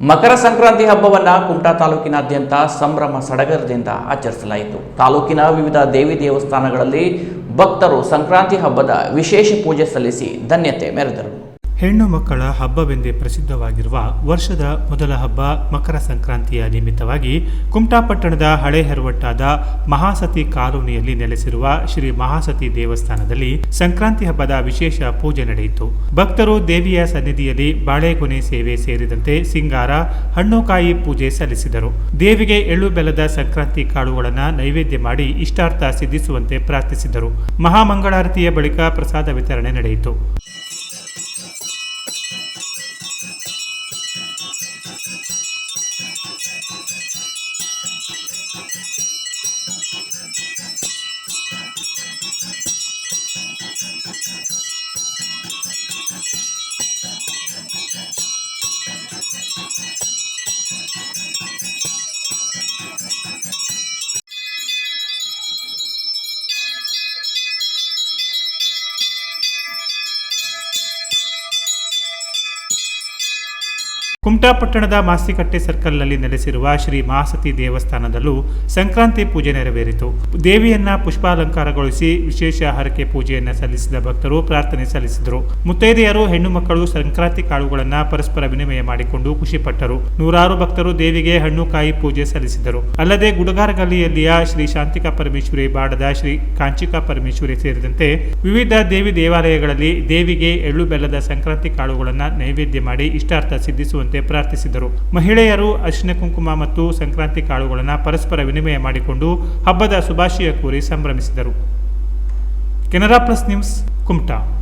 ಮಕರ ಸಂಕ್ರಾಂತಿ ಹಬ್ಬವನ್ನು ಕುಮಟಾ ತಾಲೂಕಿನಾದ್ಯಂತ ಸಂಭ್ರಮ ಸಡಗರದಿಂದ ಆಚರಿಸಲಾಯಿತು. ತಾಲೂಕಿನ ವಿವಿಧ ದೇವಿ ದೇವಸ್ಥಾನಗಳಲ್ಲಿ ಭಕ್ತರು ಸಂಕ್ರಾಂತಿ ಹಬ್ಬದ ವಿಶೇಷ ಪೂಜೆ ಸಲ್ಲಿಸಿ ಧನ್ಯತೆ ಮೆರೆದರು. ಹೆಣ್ಣು ಮಕ್ಕಳ ಹಬ್ಬವೆಂದೇ ಪ್ರಸಿದ್ಧವಾಗಿರುವ ವರ್ಷದ ಮೊದಲ ಹಬ್ಬ ಮಕರ ಸಂಕ್ರಾಂತಿಯ ನಿಮಿತ್ತವಾಗಿ ಕುಮಟಾಪಟ್ಟಣದ ಹಳೆ ಹೆರವಟ್ಟಾದ ಮಹಾಸತಿ ಕಾಲೋನಿಯಲ್ಲಿ ನೆಲೆಸಿರುವ ಶ್ರೀ ಮಹಾಸತಿ ದೇವಸ್ಥಾನದಲ್ಲಿ ಸಂಕ್ರಾಂತಿ ಹಬ್ಬದ ವಿಶೇಷ ಪೂಜೆ ನಡೆಯಿತು. ಭಕ್ತರು ದೇವಿಯ ಸನ್ನಿಧಿಯಲ್ಲಿ ಬಾಳೆಗೊನೆ ಸೇವೆ ಸೇರಿದಂತೆ ಸಿಂಗಾರ, ಹಣ್ಣುಕಾಯಿ ಪೂಜೆ ಸಲ್ಲಿಸಿದರು. ದೇವಿಗೆ ಎಳ್ಳು ಬೆಲ್ಲದ ಸಂಕ್ರಾಂತಿ ಕಾಳುಗಳನ್ನು ನೈವೇದ್ಯ ಮಾಡಿ ಇಷ್ಟಾರ್ಥ ಸಿದ್ಧಿಸುವಂತೆ ಪ್ರಾರ್ಥಿಸಿದರು. ಮಹಾಮಂಗಳಾರತಿಯ ಬಳಿಕ ಪ್ರಸಾದ ವಿತರಣೆ ನಡೆಯಿತು. ಕುಮಟಾ ಪಟ್ಟಣದ ಮಾಸಿಕಟ್ಟೆ ಸರ್ಕಲ್ನಲ್ಲಿ ನೆಲೆಸಿರುವ ಶ್ರೀ ಮಹಾಸತಿ ದೇವಸ್ಥಾನದಲ್ಲೂ ಸಂಕ್ರಾಂತಿ ಪೂಜೆ ನೆರವೇರಿತು. ದೇವಿಯನ್ನ ಪುಷ್ಪಾಲಂಕಾರಗೊಳಿಸಿ ವಿಶೇಷ ಹರಕೆ ಪೂಜೆಯನ್ನ ಸಲ್ಲಿಸಿದ ಭಕ್ತರು ಪ್ರಾರ್ಥನೆ ಸಲ್ಲಿಸಿದರು. ಮುತ್ತೈದೆಯರು ಹೆಣ್ಣು ಮಕ್ಕಳು ಸಂಕ್ರಾಂತಿ ಕಾಳುಗಳನ್ನ ಪರಸ್ಪರ ವಿನಿಮಯ ಮಾಡಿಕೊಂಡು ಖುಷಿಪಟ್ಟರು ನೂರಾರು ಭಕ್ತರು ದೇವಿಗೆ ಹಣ್ಣು ಕಾಯಿ ಪೂಜೆ ಸಲ್ಲಿಸಿದರು. ಅಲ್ಲದೆ ಗುಡಗಾರಗಲ್ಲಿಯಲ್ಲಿಯ ಶ್ರೀ ಶಾಂತಿಕಾ ಪರಮೇಶ್ವರಿ ಬಾಡದ ಶ್ರೀ ಕಾಂಚಿಕಾ ಪರಮೇಶ್ವರಿ ಸೇರಿದಂತೆ ವಿವಿಧ ದೇವಿ ದೇವಾಲಯಗಳಲ್ಲಿ ದೇವಿಗೆ ಎಳ್ಳು ಬೆಲ್ಲದ ಸಂಕ್ರಾಂತಿ ಕಾಳುಗಳನ್ನು ನೈವೇದ್ಯ ಮಾಡಿ ಇಷ್ಟಾರ್ಥ ಸಿದ್ಧಿಸುವಂತೆ ಪ್ರಾರ್ಥಿಸಿದರು. ಮಹಿಳೆಯರು ಅರಿಶಿನ ಕುಂಕುಮ ಮತ್ತು ಸಂಕ್ರಾಂತಿ ಕಾಳುಗಳನ್ನು ಪರಸ್ಪರ ವಿನಿಮಯ ಮಾಡಿಕೊಂಡು ಹಬ್ಬದ ಶುಭಾಶಯ ಕೋರಿ ಸಂಭ್ರಮಿಸಿದರು. Canara plus news, Kumta.